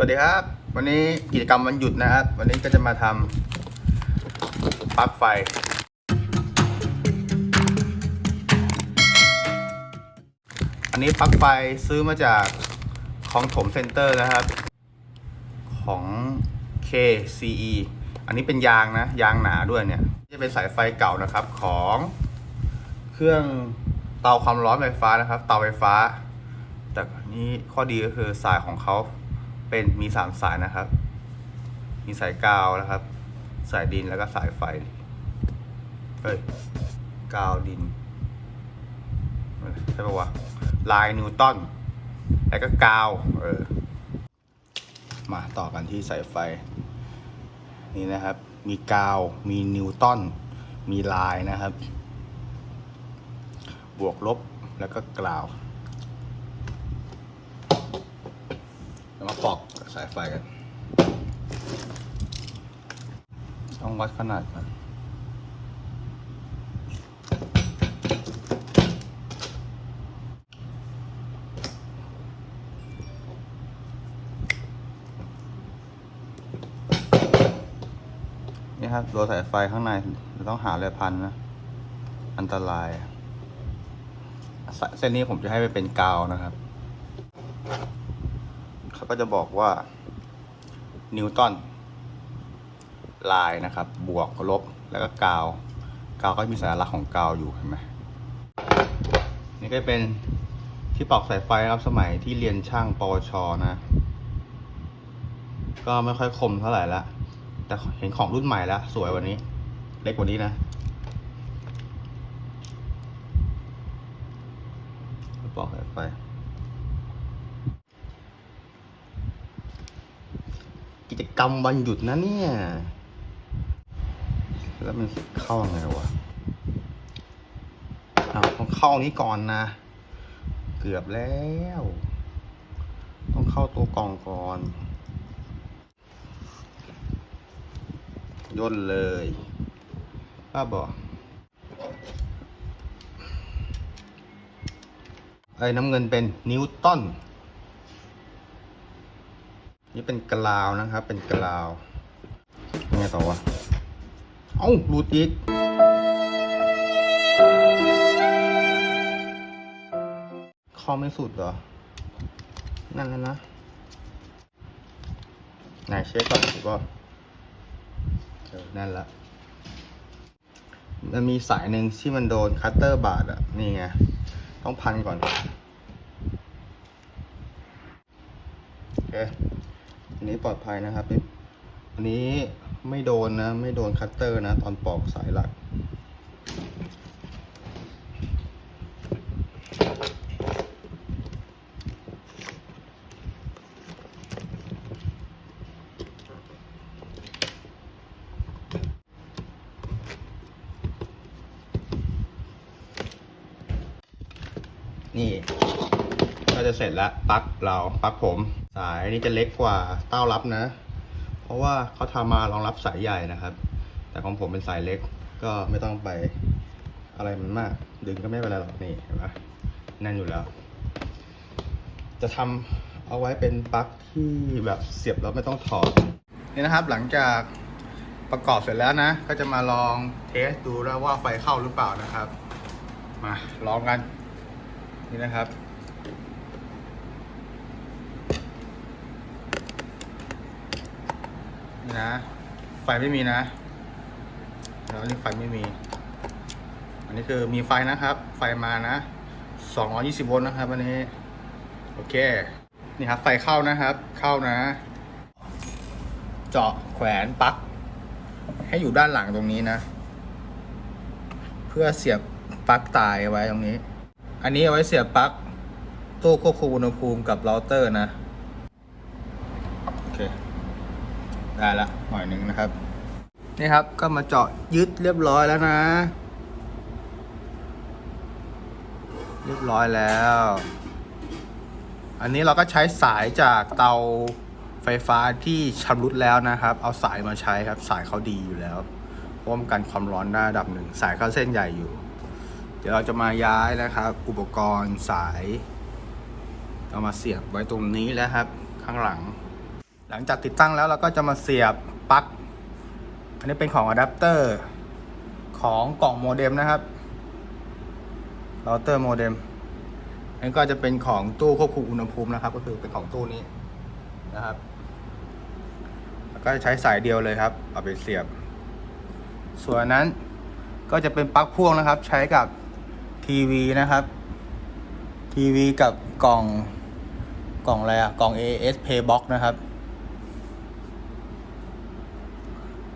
สวัสดีครับ วันนี้กิจกรรมวันหยุดนะครับ วันนี้ก็จะมาทำปลั๊กไฟ อันนี้ปลั๊กไฟซื้อมาจากของถมเซ็นเตอร์นะครับ ของ KCE อันนี้เป็นยางนะ ยางหนาด้วยเนี่ย จะเป็นสายไฟเก่านะครับของเครื่องเตาความร้อนไฟฟ้านะครับ เตาไฟฟ้า แต่นี่ข้อดีก็คือสายของเขา เป็นมีสามสายนะครับ มีสายกาวนะครับ สายดินแล้วก็สายไฟเฮ้ยกาวดินใช่ปะวะลายนิวตันแล้วก็กาวเออมาต่อกันที่สายไฟ นี่นะครับ มีกาว มีนิวตันมีลายนะครับ บวกลบแล้วก็กล่าว เรามาปอกสายไฟกัน ต้องวัดขนาดก่อนนี่ครับตัวสายไฟข้างในเราต้องหาเลยพันนะ อันตราย เส้นนี้ผมจะให้ไปเป็นกาวนะครับ ก็จะบอกว่านิวตันลายนะครับ บวกลบแล้วก็กาว กาวก็มีสัญลักษณ์ของกาวอยู่เห็นไหมนี่ก็เป็นที่ปอกสายไฟนะครับสมัยที่เรียนช่างปวชนะ ก็ไม่ค่อยคมเท่าไหร่ละแต่เห็นของรุ่นใหม่แล้ว สวยกวันนี้ เล็กกว่านี้นะปอกสายไฟ จกรรมวันหยุดนะเนี่ย แล้วมันเข้าไงวะอ้าวต้องเข้านี้ก่อนนะ เกือบแล้ว ต้องเข้าตัวกล่องก่อนย่นเลยป้าบอกไอ้น้ำเงินเป็นนิวตัน นี่เป็นกลาวนะครับ เป็นกลาวยังไงต่อวะ เอ้ารูดอีกเข้าไม่สุดเหรอ นั่นแล้วนะ ไหนเช็คก่อนถูกป่ะเออนั่นละ มันมีสายหนึ่งที่มันโดนคัตเตอร์บาดอะนี่ไง ต้องพันก่อน โอเค อันนี้ปลอดภัยนะครับอันนี้ไม่โดนนะ ไม่โดนคัตเตอร์นะ ตอนปอกสายหลัก นี่ ก็จะเสร็จแล้วปลักเราปลักผมายนี้จะเล็กกว่าเต้ารับนะ เพราะว่าเขาทำมารองรับสายใหญ่นะครับ แต่ของผมเป็นสายเล็กก็ไม่ต้องไปอะไรมันมาก ดึงก็ไม่เป็นไรหรอกนี่เห็นไหมแน่นอยู่แล้ว จะทำเอาไว้เป็นปลั๊กที่แบบเสียบแล้วไม่ต้องถอดนี่นะครับ หลังจากประกอบเสร็จแล้วนะ ก็จะมาลองเทสดูแล้วว่าไฟเข้าหรือเปล่านะครับ มาลองกัน นี่นะครับ นี่นะ ไฟไม่มีนะแล้วนี่ไฟไม่มี อันนี้คือมีไฟนะครับ ไฟมานะ220โวลต์นะครับอันนี้ โอเค นี่ครับ ไฟเข้านะครับ เข้านะ เจาะแขวนปลั๊กให้อยู่ด้านหลังตรงนี้นะ เพื่อเสียบปลั๊กตายไว้ตรงนี้ อันนี้เอาไว้เสียบปลั๊กตู้ควบคุมอุณหภูมิกับเราเตอร์นะ โอเค ได้ละหน่อยหนึ่งนะครับ นี่ครับก็มาเจาะยึดเรียบร้อยแล้วนะ เรียบร้อยแล้ว อันนี้เราก็ใช้สายจากเตาไฟฟ้าที่ชำรุดแล้วนะครับ เอาสายมาใช้ครับ สายเขาดีอยู่แล้วป้องกันความร้อนได้ระดับหนึ่ง สายเขาเส้นใหญ่อยู่ เดี๋ยวเราจะมาย้ายนะครับ อุปกรณ์สายเอามาเสียบไว้ตรงนี้แล้วครับ ข้างหลัง หลังจากติดตั้งแล้วเราก็จะมาเสียบปลั๊ก อันนี้เป็นของอะแดปเตอร์ของกล่องโมเด็มนะครับเราเตอร์โมเด็มอันนี้ก็จะเป็นของตู้ควบคุมอุณหภูมินะครับ ก็คือเป็นของตู้นี้นะครับ แล้วก็ใช้สายเดียวเลยครับ เอาไปเสียบ ส่วนนั้นก็จะเป็นปลั๊กพ่วงนะครับ ใช้กับทีวีนะครับ ทีวีกับกล่องกล่องอะไรอะกล่อง AS Paybox นะครับ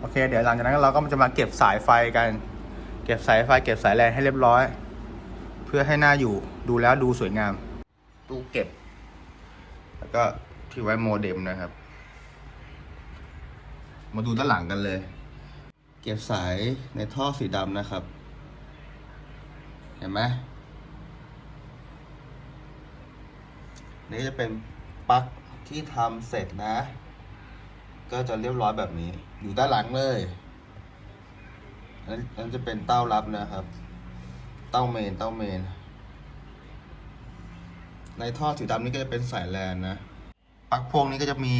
โอเค เดี๋ยวหลังจากนั้นเราก็จะมาเก็บสายไฟกัน เก็บสายไฟ เก็บสายแลนให้เรียบร้อย เพื่อให้หน้าอยู่ดูแล้วดูสวยงาม ตู้เก็บ แล้วก็ที่ไว้โมเด็มนะครับ มาดูด้านหลังกันเลย เก็บสายในท่อสีดำนะครับ เห็นไหมนี่จะเป็นปลั๊กที่ทำเสร็จนะ ก็จะเรียบร้อยแบบนี้ อยู่ด้านหลังเลยอันนั้นจะเป็นเต้ารับนะครับ เต้าเมน เต้าเมน ในท่อสีดำนี่ก็จะเป็นสายแลนนะปลั๊กพวงนี้ก็จะมี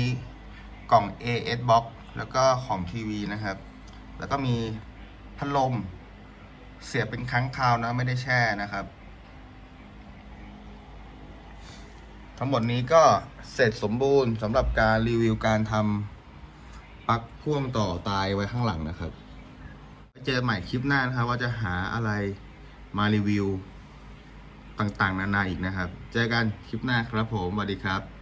กล่อง AS box แล้วก็ของทีวีนะครับ แล้วก็มีพัดลม เสียบเป็นครั้งคราวนะ ไม่ได้แช่นะครับ ทั้งหมดนี้ก็เสร็จสมบูรณ์สำหรับการรีวิวการทำ ปลั๊กพ่วงต่อตายไว้ข้างหลังนะครับเจอใหม่คลิปหน้านะครับ ว่าจะหาอะไรมารีวิวต่างๆ นานาอีกนะครับ เจอกันคลิปหน้าครับผมสวัสดีครับ